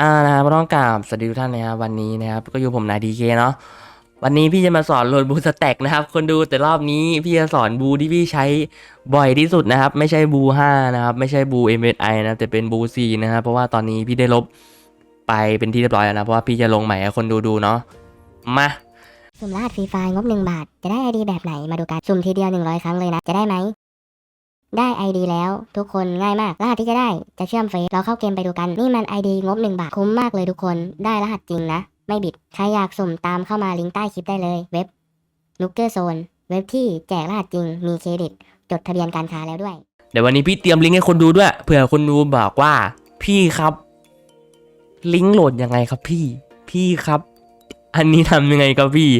อ่านะครับต้องกราบสวัสดีทุกท่านนะครับวันนี้นะครับก็อยู่ผมนายดีเคเนาะวันนี้พี่จะมาสอนโหลดบูสแต็กนะครับ คนดูแต่รอบนี้พี่จะสอนบูที่พี่ใช้บ่อยที่สุดนะครับ ไม่ใช่บู5นะครับไม่ใช่บู MSI นะแต่เป็นบู4นะครับเพราะว่าตอนนี้พี่ได้ลบไปเป็นที่เรียบร้อยแล้วนะเพราะว่าพี่จะลงใหม่ให้คนดูดูเนาะมาสุ่มรหัสฟรีไฟล์งบ 1 บาท จะได้ไอดีแบบไหนมาดูกัน สุ่มทีเดียว 100 ครั้งเลยนะ จะได้ไหม ได้ไอดีแล้วทุกคนง่ายมากรหัสที่จะได้จะเชื่อมเฟซเราเข้าเกมไปดูกันนี่มันไอดีงบ 1 บาทคุ้มมากเลยทุกคนได้รหัสจริงนะ ไม่บิด ใครอยากสุ่มตามเข้ามาลิงก์ใต้คลิปได้เลย เว็บ n u k e r Zone เว็บที่แจกรหัสจริงมีเครดิต จดทะเบียนการค้าแล้วด้วย เดี๋ยววันนี้พี่เตรียมลิงก์ให้คนดูด้วยเผื่อคนดูบอกว่า พี่ครับ ลิงก์โหลดยังไงครับพี่ พี่ครับ อันนี้ทำยังไงครับพี่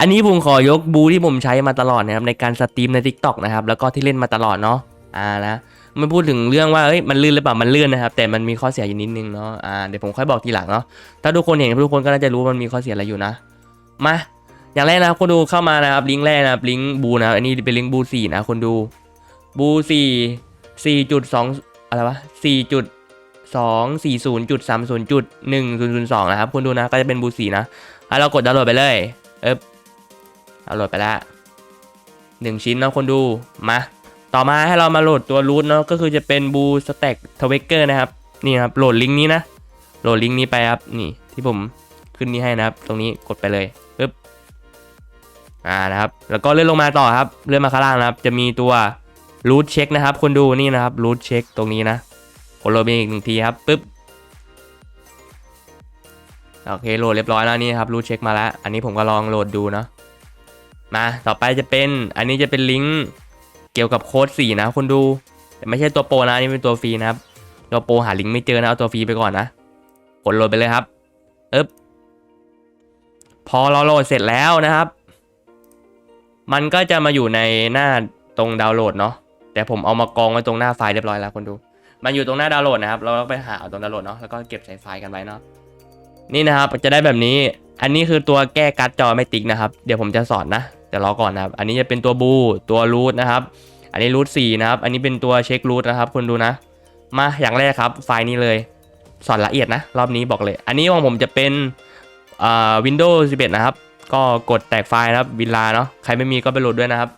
อันนี้ผมขอยกบูที่ผมใช้มาตลอดนะครับในการสตรีมใน Tik t o อกนะครับแล้วก็ที่เล่นมาตลอดเนาะอ่านะไม่พูดถึงเรื่องว่าเอ้ยมันลื่นหรือเปล่ามันลื่นนะครับแต่มันมีข้อเสียอยู่นิดนึงเนาะอ่าเดี๋ยวผมค่อยบอกทีหลังเนาะถ้าทุกคนเห็นทุกคนก็น่าจะรู้ว่ามันมีข้อเสียอะไรอยู่นะมาอย่างแรกนะครับคนดูเข้ามานะครับลิงก์แรกนะครับลิงก์บูนะอันนี้เป็นลิงก์บูสี่นะคนดูบูสี่สี่จุดสองอะไรวะสี่จุดสองสี่ศูนย์จุดสามศูนย์จุดหนึ่งศูนย์ศูนย์สองนะครับคุณดูนะก็จะเป็นบูสี่นะ ให้เรากดดาวน์โหลดไปเลยเอ๊บดาวน์โหลดไปแล้วหนึ่งชิ้นเนาะคนดูมาต่อมาให้เรามาโหลดตัวรูทเนาะก็คือจะเป็นบูสแต็กทเวกเกอร์นะครับนี่ครับโหลดลิงก์นี้นะโหลดลิงก์นี้ไปครับนี่ที่ผมขึ้นนี้ให้นะครับ ตรงนี้กดไปเลยปึ๊บอ่านะครับ แล้วก็เลื่อนลงมาต่อครับเลื่อนมาข้างล่างนะครับ จะมีตัวรูทเช็คนะครับคนดูนี่นะครับรูทเช็คตรงนี้นะกดโหลดไปอีกหนึ่งทีครับปึ๊บ โอเคโหลดเรียบร้อยแล้วนี่ครับรูทเช็คมาแล้ว อันนี้ผมก็ลองโหลดดูเนาะมาต่อไปจะเป็นอันนี้จะเป็นลิงก์เกี่ยวกับโค้ด4นะคุณดูแต่ไม่ใช่ตัวโปรนะนนี่เป็นตัวฟรีนะครับตัวโปรหาลิงก์ไม่เจอนะเอาตัวฟรีไปก่อนนะกดโหลดไปเลยครับอึ๊บพอเราโหลดเสร็จแล้วนะครับ มันก็จะมาอยู่ในหน้าตรงดาวน์โหลดเนาะแต่ผมเอามากองไว้ตรงหน้าไฟล์เรียบร้อยแล้วคนดู มันอยู่ตรงหน้าดาวน์โหลดนะครับ เราก็ไปหาเอาตรงดาวน์โหลดเนาะแล้วก็เก็บใส่ไฟล์กันไว้เนาะ นี่นะครับจะได้แบบนี้ อันนี้คือตัวแก้การ์ดจอไม่ติ๊กนะครับ เดี๋ยวผมจะสอนนะเดี๋ยวรอก่อนนะครับ อันนี้จะเป็นตัวบูตัวรูทนะครับ อันนี้รูทสี่นะครับ อันนี้เป็นตัวเช็ครูทนะครับคุณดูนะ มาอย่างแรกครับ ไฟล์นี้เลย สอนละเอียดนะ รอบนี้บอกเลย อันนี้ของผมจะเป็นอ่า Windows 11 นะครับ ก็กดแตกไฟล์นะครับวิลาเนาะ ใครไม่มีก็ไปโหลดด้วยนะครับ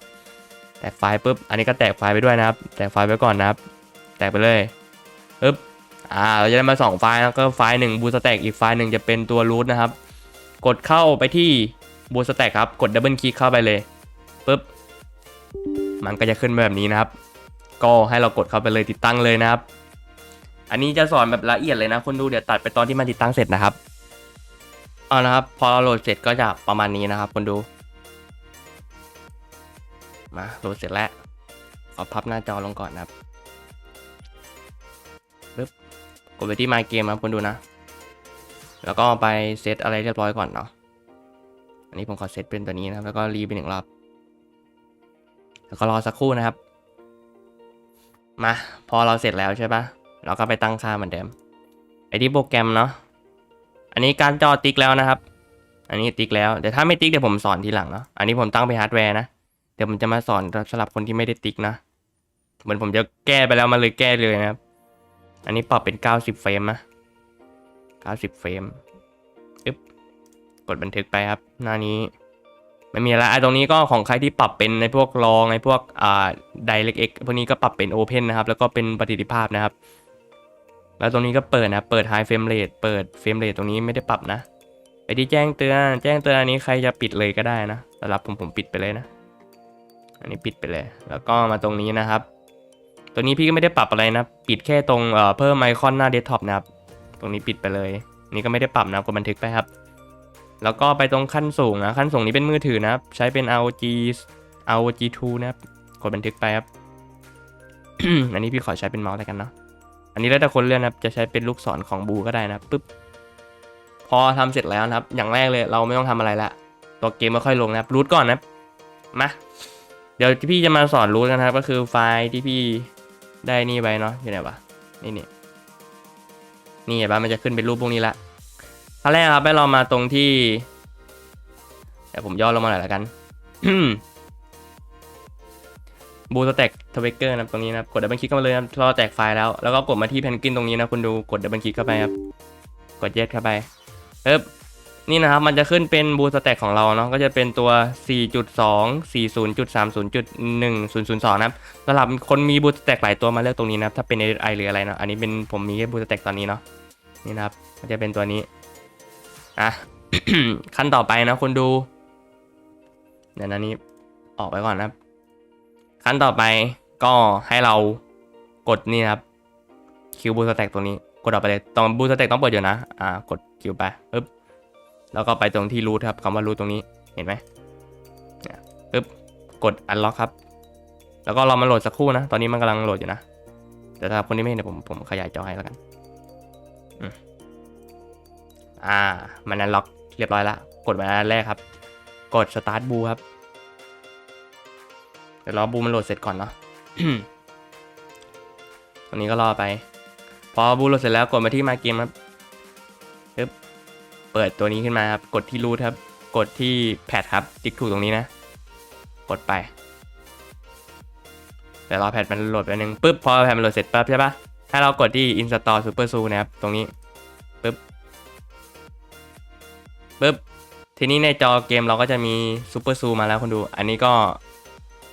แตกไฟล์ปุ๊บ อันนี้ก็แตกไฟล์ไปด้วยนะครับ แตกไฟล์ไปก่อนนะครับ แตกไปเลยปึ๊บ อ่าเราจะได้มาสองไฟล์นะก็ไฟล์หนึ่งบูสแต็กอีกไฟล์หนึ่งจะเป็นตัวรูทนะครับ กดเข้าไปที่บูสแต็กครับ กดดับเบิลคลิกเข้าไปเลยปุ๊บ มันก็จะขึ้นมาแบบนี้นะครับ ก็ให้เรากดเข้าไปเลยติดตั้งเลยนะครับ อันนี้จะสอนแบบละเอียดเลยนะคนดูเดี๋ยวตัดไปตอนที่มันติดตั้งเสร็จนะครับ เอานะครับ พอโหลดเสร็จก็จะประมาณนี้นะครับคนดู มาโหลดเสร็จแล้วขอพับหน้าจอลงก่อนนะครับ กดไปที่ My Game ครับคุณดูนะ แล้วก็ไปเซตอะไรเรียบร้อยก่อนเนาะ อันนี้ผมขอเซตเป็นตัวนี้นะครับ แล้วก็รีไปหนึ่งรอบ แล้วก็รอสักครู่นะครับ มา พอเราเสร็จแล้วใช่ปะเราก็ไปตั้งค่าเหมือนเดิม ไปที่โปรแกรมเนาะ อันนี้การจอติ๊กแล้วนะครับ อันนี้ติ๊กแล้ว แต่ถ้าไม่ติ๊กเดี๋ยวผมสอนทีหลังเนาะ อันนี้ผมตั้งไปฮาร์ดแวร์นะ เดี๋ยวผมจะมาสอนสำหรับคนที่ไม่ได้ติ๊กนะ เหมือนผมจะแก้ไปแล้วมาเลยแก้เลยนะครับ อันนี้ปรับเป็น 90 เฟรมนะ90 เฟรมอึ๊บกดบันทึกไปครับ หน้านี้ ไม่มีอะไรไอ้ตรงนี้ก็ของใครที่ปรับเป็นในพวกรองในพวกอ่า DirectX พวกนี้ก็ปรับเป็น Open นะครับ แล้วก็เป็นประสิทธิภาพนะครับ แล้วตรงนี้ก็เปิดนะเปิด High Frame Rate เปิด Frame Rate ตรงนี้ไม่ได้ปรับนะไปที่แจ้งเตือนแจ้งเตือนอันนี้ใครจะปิดเลยก็ได้นะสำหรับผมผมปิดไปเลยนะ อันนี้ปิดไปเลย แล้วก็มาตรงนี้นะครับ ตัวนี้พี่ก็ไม่ได้ปรับอะไรนะ ปิดแค่ตรงเอ่อเพิ่มไอคอนหน้าเดสก์ท็อปนะครับ ตรงนี้ปิดไปเลย นี่ก็ไม่ได้ปรับนะกดบันทึกไปครับ แล้วก็ไปตรงขั้นสูงนะ ขั้นสูงนี้เป็นมือถือนะครับ ใช้เป็น ROG ROG 2นะครับ กดบันทึกไปครับ อันนี้พี่ขอใช้เป็นเมาส์แล้วกันเนาะ อันนี้แล้วแต่คนเลือกนะครับ จะใช้เป็นลูกศรของบูก็ได้นะครับปึ๊บ พอทำเสร็จแล้วนะครับ อย่างแรกเลยเราไม่ต้องทำอะไรละ ตัวเกมไม่ค่อยลงนะครับรูทก่อนนะ มา เดี๋ยวพี่จะมาสอนรูทกันนะครับ ก็คือไฟล์ที่พี่ ได้นี่ไว้เนาะอยู่ไหนวะนี่นี่นี่เห็นปะมันจะขึ้นเป็นรูปพวกนี้ละขั้นแรกครับให้เรามาตรงที่เดี๋ยวผมย่อลงมาหน่อยละกันบูสแต็กทวิกเกอร์นะตรงนี้นะกดดับเบิลคลิกเข้ามาเลยนะรับเราแตกไฟล์แล้ว แล้วก็กดมาที่แพนกวินตรงนี้นะคุณดูกดดับเบิลคลิกเข้าไปครับ กด yes เข้าไปปึ๊บ นี่นะครับมันจะขึ้นเป็นบูสแต็กของเราเนาะก็จะเป็นตัว 4.2 40.30.1002 นะครับสำหรับคนมีบูสแต็กหลายตัวมาเลือกตรงนี้นะครับถ้าเป็น SI หรืออะไรเนาะอันนี้เป็นผมมีแค่บูสแต็กตอนนี้เนาะนี่นะครับก็จะเป็นตัวนี้อะ ขั้นต่อไปนะคุณดูเดี๋ยวนะนี้ออกไปก่อนนะครับ ขั้นต่อไปก็ให้เรากดนี่นะครับคิวบูสแต็กตรงนี้ กดออกไปเลยตรงบูสแต็กต้องเปิดอยู่นะอ่ากดคิวไปปึ๊บ แล้วก็ไปตรงที่รูทครับคำว่ารูทตรงนี้เห็นไหมปึ๊บกดอันล็อกครับ แล้วก็รอมันโหลดสักครู่นะ ตอนนี้มันกำลังโหลดอยู่นะ แต่ถ้าคนที่ไม่เห็นเดี๋ยผมผมขยายจอให้แล้วกันอ่า มันอันล็อกเรียบร้อยละกดไปอันแรกครับ กด start บูครับเดี๋ยวรอบูมันโหลดเสร็จก่อนเนาะตรงนี้ก็รอไป พอบูโหลดเสร็จแล้วกดมาที่มาเกมครับ เปิดตัวนี้ขึ้นมาครับ กดที่รูทครับ กดที่แพดครับ ติ๊กถูกตรงนี้นะ กดไปเดี๋ยวรอแพดมันโหลดไปหนึ่งปึ๊บพอแพดมันโหลดเสร็จปั๊บใช่ปะให้เรากดที่ install super zoo นะครับ ตรงนี้ปึ๊บปึ๊บทีนี้ในจอเกมเราก็จะมีซูเปอร์ซูมาแล้วคุณดู อันนี้ก็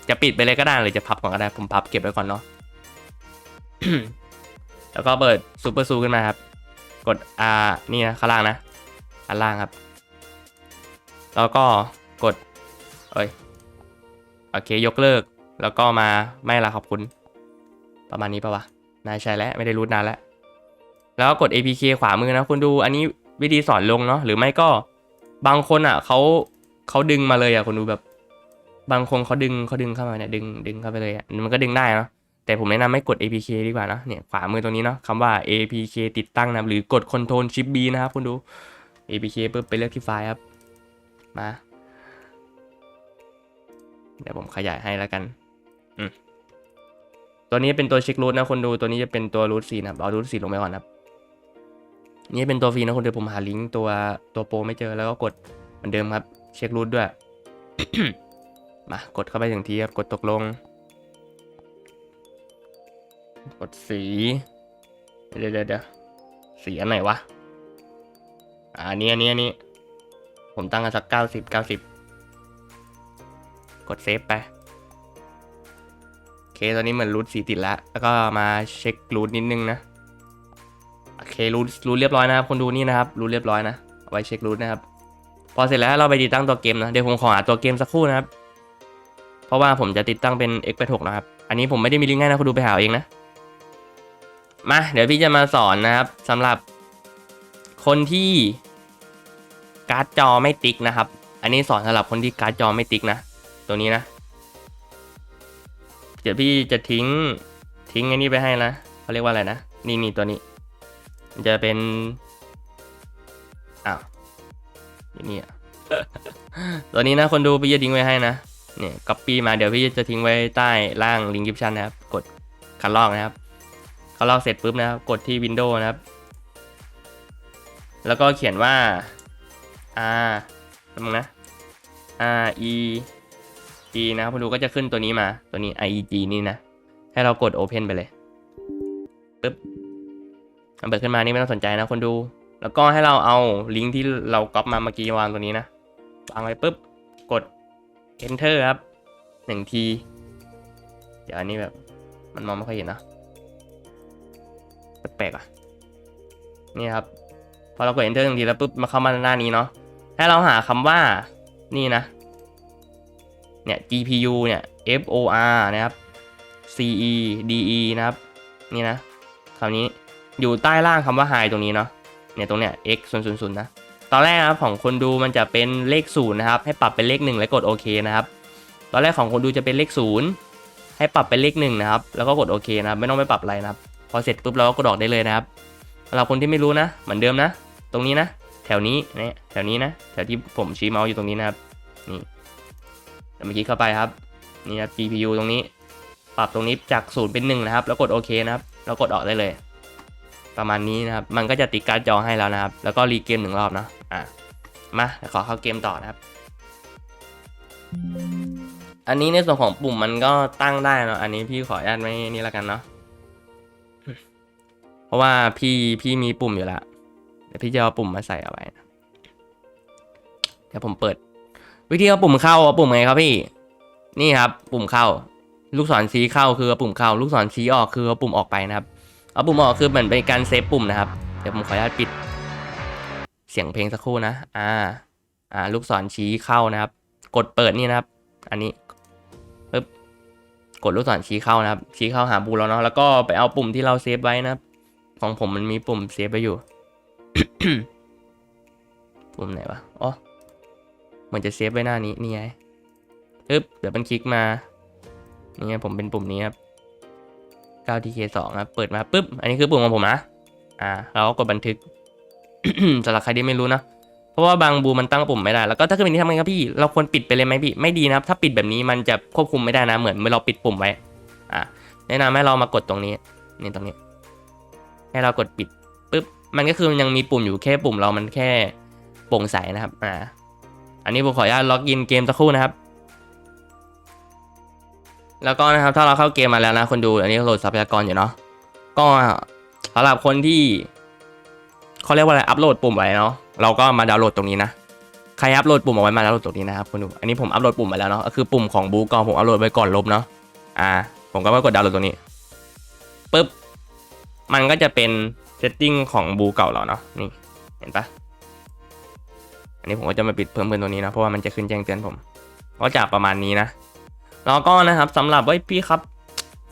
จะปิดไปเลยก็ได้หรือจะพับก่อนก็ได้ผมพับเก็บไว้ก่อนเนาะแล้วก็เปิดซูเปอร์ซูขึ้นมาครับ กด R นี่นะข้างล่างนะ อันล่างครับ แล้วก็กดเอ้ยโอเคยกเลิก แล้วก็มาไม่ละขอบคุณ ประมาณนี้ปะวะนายใช่แล้วไม่ได้รูทนานแล้วแล้วกด APK ขวามือนะคุณดูอันนี้วิธีสอนลงเนาะหรือไม่ก็บางคนอะเขาเขาดึงมาเลยอะคนดูแบบ บางคนเขาดึงเขาดึงเข้ามาเนี่ยดึงดึงเข้าไปเลยอะมันก็ดึงได้เนาะแต่ผมแนะนำให้กด APK ดีกว่านะเนี่ยขวามือตรงนี้เนาะคำว่า APK ติดตั้งนะหรือกด Ctrl Shift B นะครับคุณดู APK ปุ๊บไปเลือกที่ไฟล์ครับ มา เดี๋ยวผมขยายให้แล้วกัน อืมตัวนี้เป็นตัวเช็ครูทนะคนดูตัวนี้จะเป็นตัวรูทสีนะครับเอารูทสีลงไปก่อนครับ นี่เป็นตัวฟรีนะคนดียวผมหาลิงก์ตัวตัวโปรไม่เจอแล้วก็กดเหมือนเดิมครับ เช็ครูทด้วย มากดเข้าไปถึงทีครับ กดตกลง กดสี เดี๋ยวเดี๋ยวเดี๋ยวสีอันไหนวะ อันนี้อันนี้อันนี้ ผมตั้งกันสักเก้าสิบเก้าสิบกดเซฟไปโอเคตอนนี้เหมือนรูทสีติดแล้ว แล้วก็มาเช็ครูทนิดนึงนะ โอเครู้รู้เรียบร้อยนะครับ คนดูนี่นะครับรู้เรียบร้อยนะเอาไว้เช็ครูทนะครับ พอเสร็จแล้วเราไปติดตั้งตัวเกมนะ เดี๋ยวผมขอหาตัวเกมสักครู่นะครับ เพราะว่าผมจะติดตั้งเป็น x86 นะครับ อันนี้ผมไม่ได้มีลิงก์ให้นะคุณดูไปหาเอาเองนะ มา เดี๋ยวพี่จะมาสอนนะครับสำหรับคนที่ การ์ดจอไม่ติ๊กนะครับ อันนี้สอนสำหรับคนที่การ์ดจอไม่ติ๊กนะ ตัวนี้นะ เดี๋ยวพี่จะทิ้งทิ้งอันนี้ไปให้นะเขาเรียกว่าอะไรนะ นี่นี่ตัวนี้ มันจะเป็น อ้าวอยู่นี่อะตัวนี้นะคนดูพี่จะทิ้งไว้ให้นะ เนี่ยก๊อปปี้มาเดี๋ยวพี่จะทิ้งไว้ใต้ล่างลิงก์คลิปชันนะครับ กดคันลอกนะครับคันลอกเสร็จปุ๊บนะครับ กดที่ Windows นะครับ แล้วก็เขียนว่า R แป๊บนึงนะ R E G นะครับคนดูก็จะขึ้นตัวนี้มาตัวนี้ I E G นี่นะ ให้เรากด Open ไปเลยปึ๊บมันเปิดขึ้นมานี่ไม่ต้องสนใจนะคนดู แล้วก็ให้เราเอาลิงก์ที่เราก๊อปมาเมื่อกี้วางตัวนี้นะวางไว้ปุ๊บกด enter ครับหนึ่งที เดี๋ยวอันนี้แบบมันมองไม่ค่อยเห็นนะแปลกๆอะนี่ครับ พอเรากด enter หนึ่งทีแล้วปุ๊บมาเข้ามาหน้านี้เนาะ ให้เราหาคำว่านี่นะ เนี่ย GPU เนี่ย FOR นะครับ CE DE นะครับ นี่นะคำนี้อยู่ใต้ล่างคำว่า high ตรงนี้เนาะ เนี่ยตรงเนี้ย x 0 0 0นะ ตอนแรกนะครับของคนดูมันจะเป็นเลขศูนย์นะครับ ให้ปรับเป็นเลขหนึ่งแล้วกดโอเคนะครับ ตอนแรกของคนดูจะเป็นเลขศูนย์ให้ปรับเป็นเลขหนึ่งนะครับ แล้วก็กดโอเคนะครับ ไม่ต้องไปปรับอะไรนะครับ พอเสร็จปุ๊บเราก็กดออกได้เลยนะครับสำหรับคนที่ไม่รู้นะ เหมือนเดิมนะ ตรงนี้นะ แถวนี้นี่ยแถวนี้นะแถวที่ผมชี้เมาส์อยู่ตรงนี้นะครับนี่เดี๋ยวเมื่อกี้เข้าไปครับนี่ครับ GPU ตรงนี้ ปรับตรงนี้จากศูนย์เป็นหนึ่งนะครับ แล้วกดโอเคนะครับ แล้วกดออกได้เลย ประมาณนี้นะครับ มันก็จะติดการจอให้แล้วนะครับ แล้วก็รีเกมหนึ่งรอบนะอะมาขอเข้าเกมต่อนะครับอันนี้ในส่วนของปุ่มมันก็ตั้งได้เนาะอันนี้พี่ขออนุญาตไม่นี่แล้วกันเนาะเพราะว่าพี่พี่มีปุ่มอยู่แล้ว เดี๋ยวพี่จะเอาปุ่มมาใส่เอาไว้นะเดี๋ยวผมเปิด วิธีเอาปุ่มเข้าเอาปุ่มไงครับพี่ นี่ครับ ปุ่มเข้า ลูกศรชี้เข้าคือเอาปุ่มเข้า ลูกศรชี้ออกคือเอาปุ่มออกไปนะครับ เอาปุ่มออกคือเหมือนเป็นการเซฟปุ่มนะครับ เดี๋ยวผมขออนุญาตปิด เสียงเพลงสักครู่นะ อ่า อ่า ลูกศรชี้เข้านะครับ กดเปิดนี่นะครับ อันนี้ปึ๊บกดลูกศรชี้เข้านะครับ ชี้เข้าหาบูแล้วเนาะ แล้วก็ไปเอาปุ่มที่เราเซฟไว้นะครับ ของผมมันมีปุ่มเซฟไว้อยู่ ปุ่มไหนวะ อ๋อ เหมือนจะเซฟไว้หน้านี้ นี่ไงปึ๊บ เดี๋ยวมันคลิกมา นี่ไงผมเป็นปุ่มนี้ครับ 9TK2 ครับ เปิดมาปุ๊บ อันนี้คือปุ่มของผมนะ อ่า เราก็กดบันทึกสำหรับใครที่ไม่รู้นะเพราะว่าบางบูมันตั้งปุ่มไม่ได้ แล้วก็ถ้าเกิดเป็นนี้ทำไงครับพี่ เราควรปิดไปเลยไหมพี่ ไม่ดีนะครับ ถ้าปิดแบบนี้มันจะควบคุมไม่ได้นะ เหมือนเมื่อเราปิดปุ่มไว้ อ่าแนะนำให้เรามากดตรงนี้ นี่ตรงนี้ ให้เรากดปิด มันก็คือยังมีปุ่มอยู่แค่ปุ่มเรามันแค่โปร่งใสนะครับ อ่า อันนี้ผมขออนุญาตล็อกอินเกมสักครู่นะครับ แล้วก็นะครับถ้าเราเข้าเกมมาแล้วนะคนดู อันนี้โหลดทรัพยากรอยู่เนาะ ก็สำหรับคนที่เขาเรียกว่าอะไร อัปโหลดปุ่มไว้เนาะ เราก็มาดาวน์โหลดตรงนี้นะ ใครอัปโหลดปุ่มเอาไว้มาดาวน์โหลดตรงนี้นะครับคนดู อันนี้ผมอัปโหลดปุ่มไปแล้วเนาะ ก็คือปุ่มของบูกอผมอัปโหลดไว้ก่อนลบเนาะ อ่า ผมก็มากดดาวน์โหลดตรงนี้ปุ๊บ มันก็จะเป็น เซตติ้งของบูเก่าเราเนาะนี่เห็นปะอันนี้ผมก็จะมาปิดเพิ่มเพิ่มตรงนี้นะเพราะว่ามันจะขึ้นแจ้งเตือนผมก็จะประมาณนี้นะแล้วก็นะครับสำหรับว่าพี่ครับ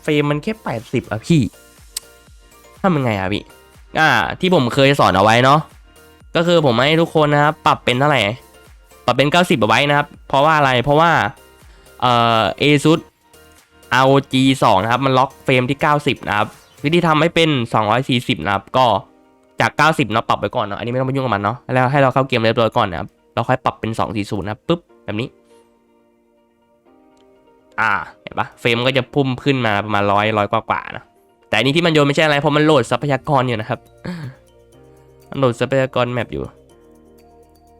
เฟรมมันแค่แปดสิบอะพี่ทำยังไงอะพี่อ่า ที่ผมเคยสอนเอาไว้เนาะก็คือผมให้ทุกคนนะครับปรับเป็นเท่าไหร่ปรับเป็น 90เอาไว้นะครับ เพราะว่าอะไรเพราะว่าเอ่อ ASUS ROG 2นะครับ มันล็อกเฟรมที่ 90 นะครับ วิธีทำให้เป็น 240 นะครับ ก็จาก 90 เนาะปรับไปก่อนเนาะอันนี้ไม่ต้องไปยุ่งกับมันเนาะแล้วให้เราเข้าเกมเรียบร้อยก่อนนะครับเราค่อยปรับเป็น 240 นะปุ๊บแบบนี้ อ่าเห็นปะเฟรมก็จะพุ่มขึ้นมาประมาณร้อยร้อยกว่าๆนะแต่อันนี้ที่มันโยนไม่ใช่อะไรเพราะมันโหลดทรัพยากรอยู่นะครับมันโหลดทรัพยากรแมปอยู่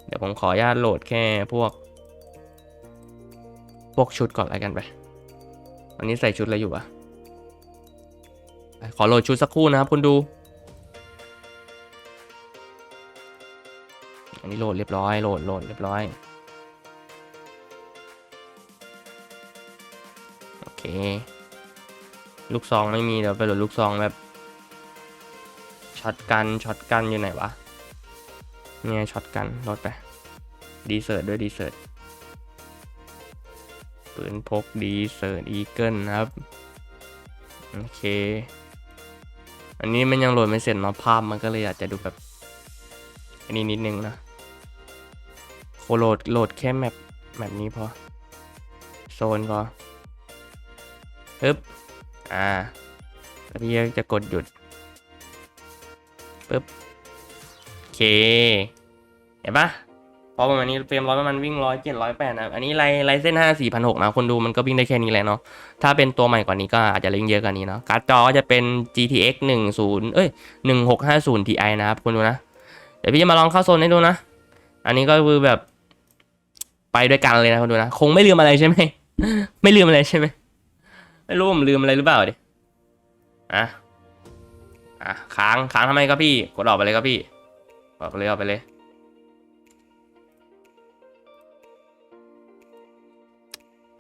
เดี๋ยวผมขออนุญาตโหลดแค่พวก พวกชุดก่อนอะไรกันไปอันนี้ใส่ชุดอะไรอยู่วะ ขอโหลดชุดสักครู่นะครับคุณดู อันนี้โหลดเรียบร้อย โหลดโหลดเรียบร้อย โอเค ลูกซองไม่มีเดี๋ยวไปโหลดลูกซองแบบ ช็อตกัน ช็อตกันอยู่ไหนวะ เนี่ยช็อตกันลดไป ดีเซิร์ตด้วยดีเซิร์ตปืนพกดีเซิร์ตอีเกิลนะครับ โอเค อันนี้มันยังโหลดไม่เสร็จเนาะภาพมันก็เลยอาจจะดูแบบ อันนี้นิดนึงนะโคโหลดโหลดแค่แมปแบบนี้พอ โซนพอปึ๊บอ่าแล้วพี่จะกดหยุดปึ๊บโอเค เห็นปะ พอประมาณนี้เฟรมร้อยประมาณวิ่งร้อยเจ็ดร้อยแปดนะอันนี้ไลไลเส้นห้าสี่พันหกนะคนดูมันก็วิ่งได้แค่นี้แหละเนาะถ้าเป็นตัวใหม่กว่านี้ก็อาจจะเล่นเยอะกว่านี้เนาะการ์ดจอก็จะเป็น GTX 10เอ้ย1650 Ti นะครับคุณดูนะ เดี๋ยวพี่จะมาลองเข้าโซนให้ดูนะ อันนี้ก็คือแบบไปด้วยกันเลยนะคุณดูนะ คงไม่ลืมอะไรใช่ไหมไม่ลืมอะไรใช่ไหมไม่รู้ผมลืมอะไรหรือเปล่าดิอะอะค้างค้างทำไมครับพี่กดออกไปเลยครับพี่ออกไปเลยออกไปเลย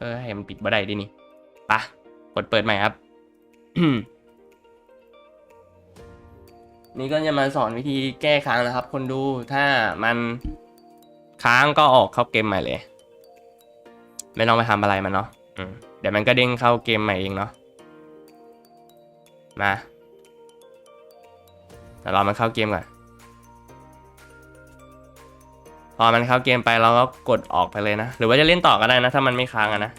ออให้มันปิดบ่ได้ดินี่ปะกดเปิดใหม่ครับ นี่ก็จะมาสอนวิธีแก้ค้างนะครับ คนดูถ้ามันค้างก็ออกเข้าเกมใหม่เลย ไม่ต้องไปทำอะไรมันเนาะเดี๋ยวมันก็เด้งเข้าเกมใหม่เองเนาะมาเดี๋ยวรอมันเข้าเกมก่อน พอมันเข้าเกมไปเราก็กดออกไปเลยนะ หรือว่าจะเล่นต่อก็ได้นะ ถ้ามันไม่ค้างอะนะ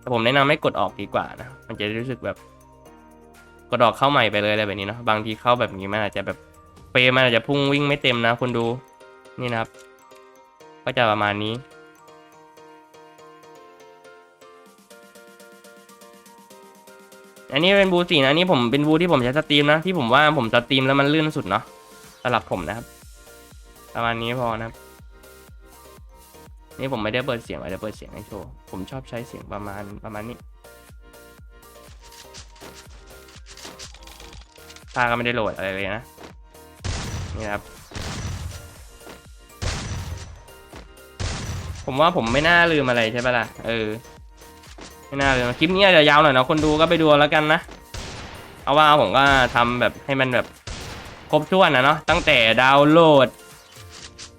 แต่ผมแนะนำให้กดออกดีกว่านะ มันจะรู้สึกแบบ กดออกเข้าใหม่ไปเลยอะไรแบบนี้เนาะบางทีเข้าแบบนี้มันอาจจะแบบเฟรมมันอาจจะพุ่งวิ่งไม่เต็มนะคุณดูนี่นะครับ ก็จะประมาณนี้อันนี้เป็นบูสี่นะอันนี้ผมเป็นบูที่ผมใช้สตรีมนะที่ผมว่าผมสตรีมแล้วมันลื่นสุดเนาะสำหรับผมนะครับ ประมาณนี้พอนะครับ นี่ผมไม่ได้เปิดเสียงไว้ได้เปิดเสียงให้โชว์ ผมชอบใช้เสียงประมาณประมาณนี้พาก็ไม่ได้โหลดอะไรเลยนะ นี่ครับ ผมว่าผมไม่น่าลืมอะไรใช่ปะล่ะ เออ ไม่น่าลืมคลิปนี้อาจจะยาวหน่อยนะคนดูก็ไปดูแล้วกันนะ เอาว่าผมก็ทำแบบให้มันแบบครบถ้วนนะเนาะ ตั้งแต่ดาวน์โหลด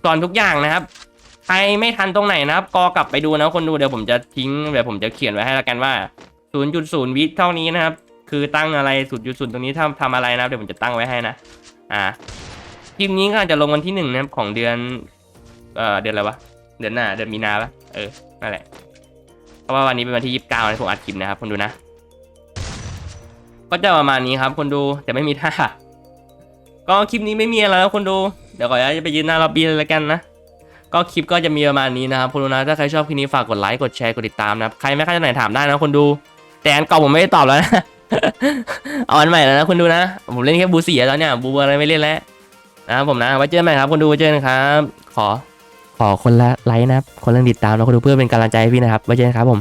ตอนทุกอย่างนะครับ ใครไม่ทันตรงไหนนะครับก็กลับไปดูนะคนดูเดี๋ยวผมจะทิ้งเดี๋ยวผมจะเขียนไว้ให้แล้วกันว่า 0.0 วิเท่านี้นะครับ คือตั้งอะไร0.0ตรงนี้ทำทำอะไรนะครับเดี๋ยวผมจะตั้งไว้ให้นะ อ่าคลิปนี้ก็อาจจะลงวันที่หนึ่งนะครับของเดือน เอ่อเดือนอะไรวะเดือนหน้าเดือนมีนาปะเออนั่นแหละเพราะว่าวันนี้เป็นวันที่ยี่สิบเก้านะผมอัดคลิปนะครับคนดูนะ ก็จะประมาณนี้ครับ คนดูแต่ไม่มีท่าก็คลิปนี้ไม่มีอะไรแล้วคนดูเดี๋ยวขออนุญาตจะไปยืนหน้าล็อบบี้เลยละกันนะ ก็คลิปก็จะมีประมาณนี้นะครับคุณดูนะถ้าใครชอบคลิปนี้ฝากกดไลค์กดแชร์กดติดตามนะครับใครไม่เข้าใจไหนถามได้นะคนดู แต่อันเก่าผมไม่ได้ตอบแล้วนะเอาอันใหม่แล้วนะคนดูนะผมเล่นแค่บูสี่แล้วเนี่ยบูอะไรไม่เล่นแล้วนะครับผมนะไว้เจอกันใหม่ครับคนดูไว้เจอกันครับ ขอขอคนละไลค์นะครับคนละติดตามแล้วคนดูเพื่อเป็นกำลังใจให้พี่นะครับไว้เจอกันครับผม